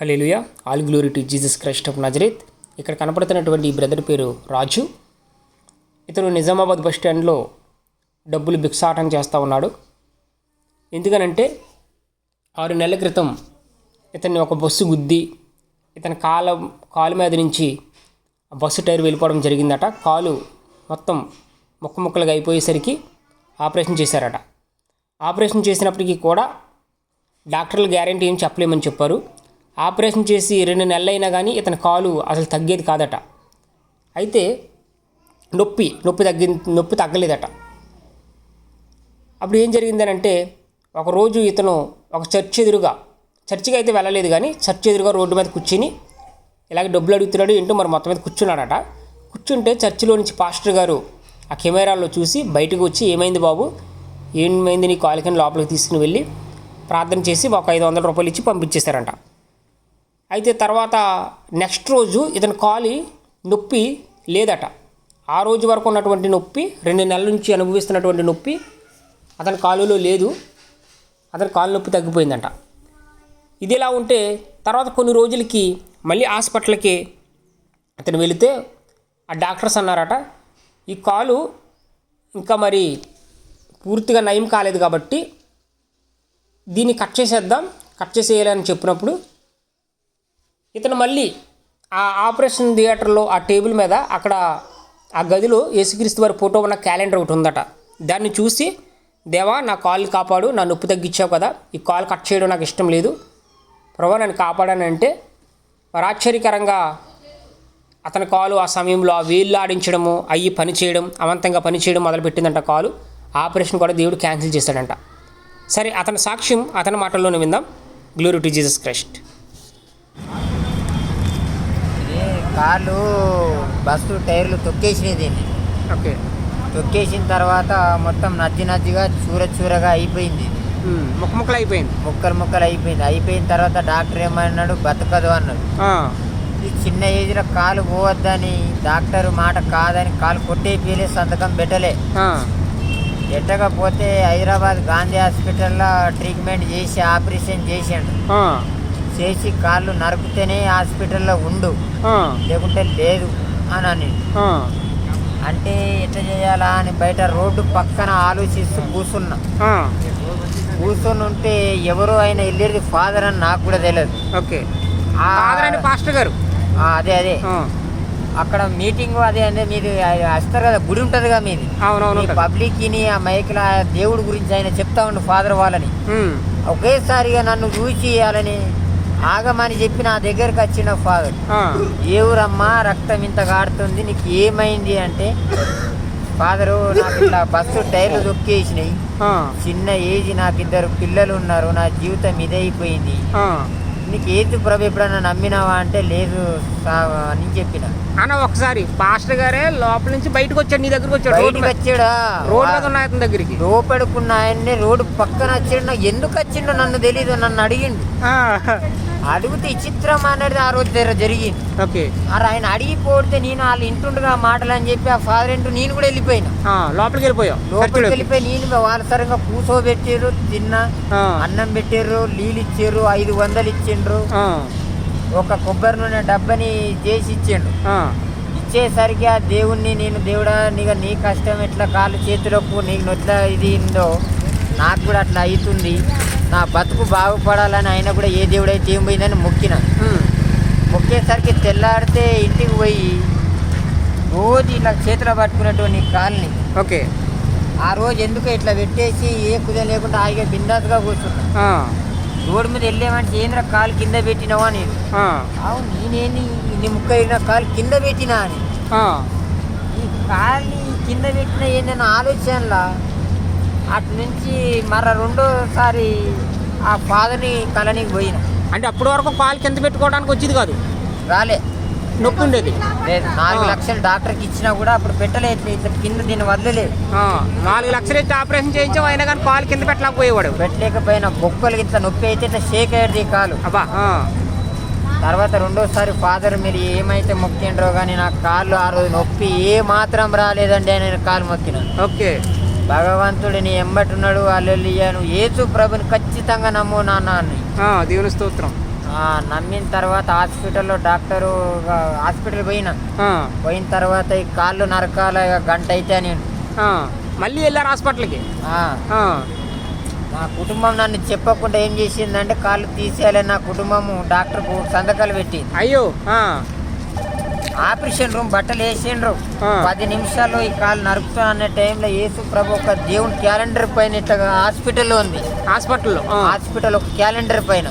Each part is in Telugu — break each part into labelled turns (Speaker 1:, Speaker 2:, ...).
Speaker 1: Hallelujah all glory to Jesus Christ of Nazareth ఇక్కడ కనపడుతున్నటువంటి ఈ బ్రదర్ పేరు రాజు. ఇతను నిజామాబాద్ బస్ స్టాండ్లో డబ్బులు భిక్షాటం చేస్తూ ఉన్నాడు. ఎందుకనంటే ఆరు నెలల క్రితం ఇతన్ని ఒక బస్సు గుద్ది ఇతని కాల కాలు మీద నుంచి బస్సు టైర్ వెళ్ళిపోవడం జరిగిందట. కాలు మొత్తం ముక్క ముక్కలుగా అయిపోయేసరికి ఆపరేషన్ చేశారట. ఆపరేషన్ చేసినప్పటికీ కూడా డాక్టర్లు గ్యారంటీ ఏం చెప్పలేమని చెప్పారు. ఆపరేషన్ చేసి రెండు నెలలైనా కానీ ఇతని కాలు అసలు తగ్గేది కాదట. అయితే నొప్పి నొప్పి తగ్గి నొప్పి తగ్గలేదట. అప్పుడు ఏం జరిగిందనంటే ఒకరోజు ఇతను ఒక చర్చ్ ఎదురుగా చర్చికి అయితే వెళ్ళలేదు కానీ చర్చ్ ఎదురుగా రోడ్డు మీద కూర్చుని ఇలాగే డబ్బులు అడుగుతున్నాడు ఏంటో మరి మొత్తం మీద కూర్చున్నాడట. కూర్చుంటే చర్చిలో నుంచి పాస్టర్ గారు ఆ కెమెరాలో చూసి బయటకు వచ్చి ఏమైంది బాబు? ఏమైంది నీ కాలికని లోపలికి తీసుకుని వెళ్ళి? ప్రార్థన చేసి ఒక ఐదు వందల రూపాయలు ఇచ్చి పంపించేశారంట. అయితే తర్వాత నెక్స్ట్ రోజు ఇతని కాలి నొప్పి లేదట. ఆ రోజు వరకు ఉన్నటువంటి నొప్పి రెండు నెలల నుంచి అనుభవిస్తున్నటువంటి నొప్పి అతని కాలులో లేదు. అతని కాలు నొప్పి తగ్గిపోయిందంట. ఇది ఇలా ఉంటే తర్వాత కొన్ని రోజులకి మళ్ళీ హాస్పిటల్కి అతను వెళితే ఆ డాక్టర్స్ అన్నారట ఈ కాలు ఇంకా మరి పూర్తిగా నయం కాలేదు కాబట్టి దీన్ని కట్ చేసేద్దాం కట్ చేసేయాలని చెప్పినప్పుడు ఇతను మళ్ళీ ఆ ఆపరేషన్ థియేటర్లో ఆ టేబుల్ మీద అక్కడ ఆ గదిలో యేసుక్రీస్తు వారి ఫోటో ఉన్న క్యాలెండర్ ఒకటి ఉందట. దాన్ని చూసి దేవా నా కాలు కాపాడు నా నొప్పి తగ్గించావు కదా ఈ కాల్ కట్ చేయడం నాకు ఇష్టం లేదు. ప్రభా నన్ను కాపాడానంటే మరి ఆశ్చర్యకరంగా అతని కాలు ఆ సమయంలో ఆ వేళ్ళు ఆడించడము అయ్యి పని చేయడం అవంతంగా పని చేయడం మొదలుపెట్టిందంట కాలు. ఆపరేషన్ కూడా దేవుడు క్యాన్సిల్ చేశాడంట. సరే అతని సాక్ష్యం అతని మాటల్లోనే విందాం. Glory to Jesus Christ.
Speaker 2: కాళ్ళు బస్సు టైర్లు తొక్కేసినాయి దీన్ని.
Speaker 1: ఓకే.
Speaker 2: తొక్కేసిన తర్వాత మొత్తం నజ్జి నజ్జిగా చూర చూరగా అయిపోయింది.
Speaker 1: ముక్క ముక్కలు అయిపోయింది.
Speaker 2: ముక్కలు ముక్కలు అయిపోయింది. అయిపోయిన తర్వాత డాక్టర్ ఏమన్నాడు? బతకదు అన్నాడు. ఈ చిన్న ఏజ్లో కాలు పోవద్దని డాక్టర్ మాట కాదని కాలు కొట్టేపిలే సంతకం పెట్టలే. పెట్టకపోతే హైదరాబాద్ గాంధీ హాస్పిటల్లో ట్రీట్మెంట్ చేసి ఆపరేషన్ చేసిండు. చేసి కాళ్ళు నరుకుతేనే హాస్పిటల్లో ఉండు. లేకుంటే లేదు అని అని. అంటే ఎట్లా చేయాలా అని బయట రోడ్డు పక్కన ఆలోచిస్తూ కూర్చున్నా. కూర్చొని ఉంటే ఎవరో ఆయన వెళ్ళేది ఫాదర్ అని నాకు కూడా తెలియదు.
Speaker 1: ఓకే.
Speaker 2: ఆ-
Speaker 1: పాస్టర్ గారు?
Speaker 2: అదే అదే. అక్కడ మీటింగ్ అదే అదే మీది వస్తారు కదా గుడి ఉంటుందిగా మీది.
Speaker 1: అవునవును
Speaker 2: పబ్లిక్ని ఆ మైక్లో దేవుడి గురించి ఆయన చెప్తా ఉండు ఫాదర్ వాళ్ళని. ఒకేసారిగా నన్ను చూసి ఇవ్వాలని ఆగమని చెప్పి నా దగ్గరకు వచ్చిన ఫాదర్ ఏ ఊరమ్మా రక్తం ఇంత కాడుతుంది నీకు ఏమైంది? అంటే ఫాదరు నాకు ఇట్లా బస్సు టైర్లు దొక్కేసినాయి చిన్న ఏజ్ నాకు ఇద్దరు పిల్లలు ఉన్నారు నా జీవితం ఇదైపోయింది నీకు ఏది ప్రభు ఎప్పుడన్నా నమ్మినావా? అంటే లేదు అని చెప్పిన.
Speaker 1: అన్న ఒకసారి పాస్టర్ గారే లోపల నుంచి బయటకు వచ్చాడు నీ దగ్గరకు వచ్చాడు రోడ్డు
Speaker 2: బయటికి వచ్చాడా?
Speaker 1: రోడ్డు మీద ఉన్న అతని దగ్గరికి.
Speaker 2: లోపడుకున్న ఆయన్ని రోడ్డు పక్కన వచ్చాడు నాకు ఎందుకు వచ్చిండో నన్ను తెలీదు నన్ను అడిగిండు. అడిగితే ఈ చిత్రం అనేది ఆ రోజు జర జరిగింది.
Speaker 1: ఓకే.
Speaker 2: మరి ఆయన అడిగి పోడితే నేను వాళ్ళు ఇంటుండగా మాటలు అని చెప్పి ఆ ఫాదర్ ఇంటూ నేను కూడా వెళ్ళిపోయినా.
Speaker 1: లోపలికి వెళ్ళిపోయావు.
Speaker 2: లోపలికి. వెళ్ళిపోయి నేను వాళ్ళ సరంగా కూసోబెట్టారు తిన్నా. అన్నం పెట్టారు నీళ్ళు ఇచ్చారు ఐదు వందలు ఇచ్చిండ్రు. ఒక కొబ్బరి నూనె డబ్బని చేసి ఇచ్చిండు ఇచ్చేసరికి ఆ దేవుణ్ణి నేను దేవుడా నీకు నీ కష్టం ఎట్లా కాళ్ళు చేతులకు నీకు నొట్ల ఇది ఉందో నాకు కూడా అట్లా అవుతుంది. నా బతుకు బాగుపడాలని ఆయన కూడా ఏ దేవుడైతే ఏం పోయిందని మొక్కిన. మొక్కేసరికి తెల్లారితే ఇంటికి పోయి రోజు ఇట్లా చేతిలో పట్టుకునేటువంటి కాల్ని
Speaker 1: ఓకే.
Speaker 2: ఆ రోజు ఎందుకు ఇట్లా పెట్టేసి ఏ కుదే లేకుండా ఆగే బిందాసుగా కూర్చున్నా. రోడ్డు మీద వెళ్ళేమంటే ఏంద్ర కాలు కింద పెట్టినావా నేను అవును నేనేంది నీ ముక్క అయిన కాలు కింద పెట్టినా అని. ఈ కాల్ని కింద పెట్టిన ఏంటన్న ఆలోచనలా? అటు నుంచి మర రెండోసారి ఆ ఫాదర్ని కలనికి పోయిన.
Speaker 1: అంటే అప్పటి వరకు కాలు కింద పెట్టుకోవడానికి వచ్చేది కాదు?
Speaker 2: రాలే.
Speaker 1: నొప్పి ఉండేది?
Speaker 2: లేదు నాలుగు. లక్షలు డాక్టర్కి ఇచ్చినా కూడా అప్పుడు పెట్టలేదు ఇట్లా కింద దీన్ని వదలలేదు.
Speaker 1: నాలుగు లక్షలు ఇచ్చి ఆపరేషన్ చేయించావు అయినా కానీ కాలు కింద పెట్టలేకపోయేవాడు.
Speaker 2: పెట్టలేకపోయినా బొక్కలకి ఇట్లా నొప్పి అయితే ఇట్లా షేక్ అయ్యేది కాలు.
Speaker 1: అబ్బా
Speaker 2: తర్వాత రెండోసారి ఫాదర్ మీరు ఏమైతే మొక్కిండ్రో కానీ నా కాళ్ళు ఆ రోజు నొప్పి ఏ మాత్రం రాలేదండి అని నేను కాలు మొక్కిన.
Speaker 1: ఓకే.
Speaker 2: భగవంతుడు నీ ఎంబటి ఉన్నాడు అల్లెలియా నువ్వు ఏసు ప్రభుని ఖచ్చితంగా నమ్ము నాన్న అని.
Speaker 1: దేవుని స్తోత్రం.
Speaker 2: నమ్మిన తర్వాత హాస్పిటల్లో డాక్టరు హాస్పిటల్ పోయినా. పోయిన తర్వాత ఈ కాళ్ళు నరకాల గంట అయితే నేను.
Speaker 1: మళ్ళీ వెళ్ళారు హాస్పిటల్కి?
Speaker 2: నా కుటుంబం నన్ను చెప్పకుండా ఏం చేసిందంటే కాళ్ళు తీసేయాలని నా కుటుంబం డాక్టర్కు సంతకాలు పెట్టింది.
Speaker 1: అయ్యో
Speaker 2: ఆపరేషన్ రూమ్ బట్టలు వేసిండ్రు. పది నిమిషాల్లో ఈ కాలు నరుకుతా అనే టైంలో యేసు ప్రభు ఒక దేవుని క్యాలెండర్ పైన ఇట్లా హాస్పిటల్లో ఉంది.
Speaker 1: హాస్పిటల్లో? ఆ,
Speaker 2: హాస్పిటల్ ఒక క్యాలెండర్ పైన.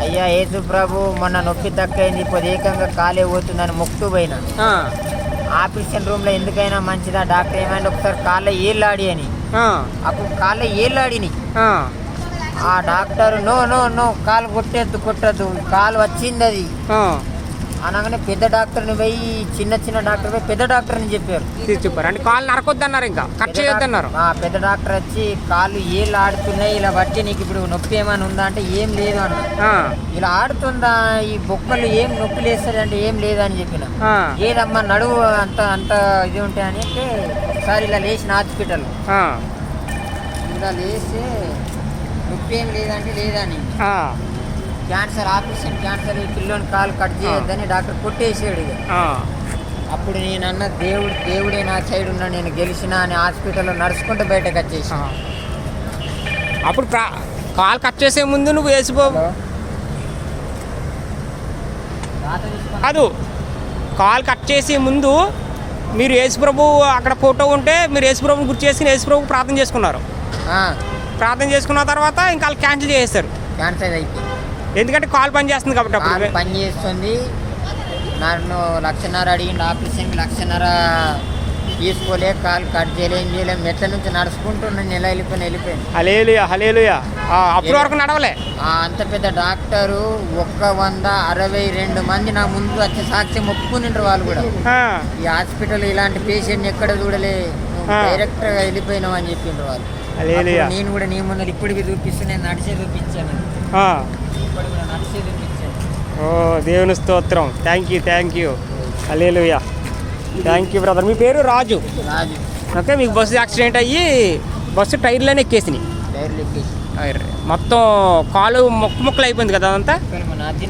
Speaker 2: అయ్యా యేసు ప్రభు మొన్న నొప్పి తక్కువైంది ఇప్పుడు ఏకంగా కాలే పోతుందని మొక్కు పోయిన. ఆపరేషన్ రూమ్లో ఎందుకైనా మంచిదా? డాక్టర్ ఏమైనా ఒకసారి కాళ్ళ ఏళ్ళాడి అని. అప్పుడు కాళ్ళ ఏళ్ళాడిని.
Speaker 1: ఆ,
Speaker 2: డాక్టర్ నో నో నో కాలు కొట్టేద్దు కొట్టద్దు కాలు వచ్చింది అది. అనగానే పెద్ద డాక్టర్ని పోయి చిన్న చిన్న డాక్టర్ పోయి పెద్ద డాక్టర్ని చెప్పారు.
Speaker 1: తీసి చెప్పారు అంటే కాళ్ళు నరకొద్దు అన్నారు ఇంకా కట్ చేయొద్దు అన్నారు
Speaker 2: ఆ పెద్ద డాక్టర్ వచ్చి కాళ్ళు ఏళ్ళు ఆడుతున్నాయి ఇలా బట్టి నీకు ఇప్పుడు నొప్పి ఏమైనా ఉందా? అంటే ఏం లేదు అన్న ఇలా ఆడుతుందా? ఈ బొక్కలు ఏం నొప్పి లేస్తుంది అంటే ఏం లేదని చెప్పిన.
Speaker 1: ఆ,
Speaker 2: ఏదమ్మా నడువు అంత అంత ఇది ఉంటాయని అంటే ఒకసారి ఇలా లేచిన హాస్పిటల్. ఇలా లేస్తే నొప్పి ఏం లేదంటే లేదని క్యాన్సర్ ఆపరేషన్ క్యాన్సర్ ఈ పిల్లోని కాలు కట్ చేయొద్దని డాక్టర్ కొట్టేసాడు ఇక. అప్పుడు నేను అన్న దేవుడు దేవుడే నా సైడ్ ఉన్నా నేను గెలిచిన అని హాస్పిటల్లో నడుచుకుంటూ బయటకు. వచ్చేసి.
Speaker 1: అప్పుడు కాలు కట్ చేసే ముందు నువ్వు వేసిపోవు కాదు కాల్ కట్ చేసే ముందు మీరు యేసుప్రభు అక్కడ ఫోటో ఉంటే మీరు యేసుప్రభుని గుర్తు చేసుకుని యేసుప్రభు ప్రార్థన చేసుకున్నారు. ప్రార్థన చేసుకున్న తర్వాత ఇంకా క్యాన్సిల్ చేసేస్తారు.
Speaker 2: క్యాన్సర్ అయిపోయింది.
Speaker 1: ఎందుకంటే కాల్ పని చేస్తుంది కాబట్టి అప్పుడు.
Speaker 2: పని చేస్తుంది. నన్ను లక్షన్నర అడిగింది ఆపరేషన్కి లక్షన్నర తీసుకోలే కాలు కట్ చేయలే చేయలే మెట్ల నుంచి నడుచుకుంటున్నా నెల వెళ్ళిపోయిన వెళ్ళిపోయింది
Speaker 1: హలేలుయా హలేలుయా అప్పటి వరకు నడవలే.
Speaker 2: ఆ అంత పెద్ద డాక్టరు ఒక్క వంద అరవై రెండు మంది నా ముందు వచ్చే సాక్ష్యం ఒప్పుకునిండ్రు వాళ్ళు కూడా.
Speaker 1: ఆ,
Speaker 2: ఈ హాస్పిటల్ ఇలాంటి పేషెంట్ ఎక్కడ చూడలే.
Speaker 1: ఆ.
Speaker 2: డైరెక్ట్గా వెళ్ళిపోయినావు అని చెప్పిండ్రు వాళ్ళు.
Speaker 1: హల్లెలూయా.
Speaker 2: అప్పుడు నేను కూడా నీ ముందర ఇప్పటికి చూపిస్తూ నేను నడిచే చూపించాను.
Speaker 1: ఆ. ఓ దేవుని స్తోత్రం. Thank you thank you hallelujah thank you brother మీ పేరు రాజు.
Speaker 2: రాజు.
Speaker 1: ఓకే మీకు బస్సు యాక్సిడెంట్ అయ్యి బస్సు టైర్లోనే ఎక్కేసినాయి. మొత్తం కాలు మొక్కు మొక్కలు అయిపోయింది కదా అదంతా?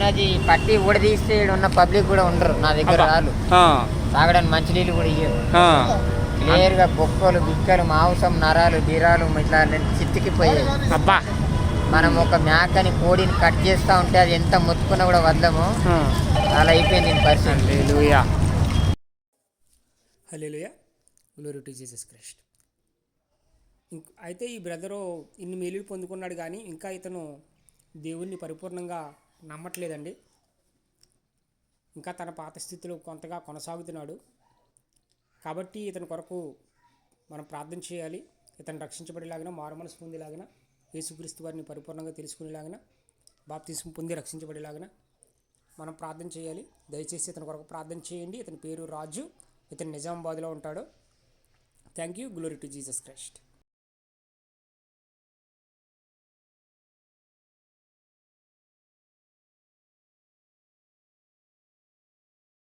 Speaker 2: నది పట్టి ఊడదీస్తే ఉన్న పబ్లిక్ కూడా ఉండరు. నా దగ్గర. రాళ్ళు. తాగడానికి మంచినీళ్ళు కూడా ఇయ్యరు. క్లియర్గా బొక్కలు బిక్కలు మాంసం నరాలు బీరాలు ఇట్లా చిత్తికిపోయాయి
Speaker 1: అబ్బా.
Speaker 2: మనం ఒక మేకని కోడిని కట్ చేస్తూ ఉంటే అది ఎంత మొత్తుకున్నా కూడా వదలము. అలా అయిపోయింది పరిస్థితి.
Speaker 1: గ్లోరీ టు జీసస్ క్రైస్ట్ అయితే ఈ బ్రదరు ఇన్ని మేలులు పొందుకున్నాడు కానీ ఇంకా ఇతను దేవుణ్ణి పరిపూర్ణంగా నమ్మట్లేదండి. ఇంకా తన పాత స్థితిలో కొంతగా కొనసాగుతున్నాడు. కాబట్టి ఇతని కొరకు మనం ప్రార్థన చేయాలి. ఇతను రక్షించబడేలాగిన మారు మనసు పొందేలాగిన యేసుక్రీస్తు వారిని పరిపూర్ణంగా తెలుసుకునేలాగిన బాప్తిసం పొంది రక్షించబడేలాగిన మనం ప్రార్థన చేయాలి. దయచేసి ఇతని కొరకు ప్రార్థన చేయండి. ఇతని పేరు రాజు. ఇతను నిజామాబాద్లో ఉంటాడు. Thank you glory to Jesus Christ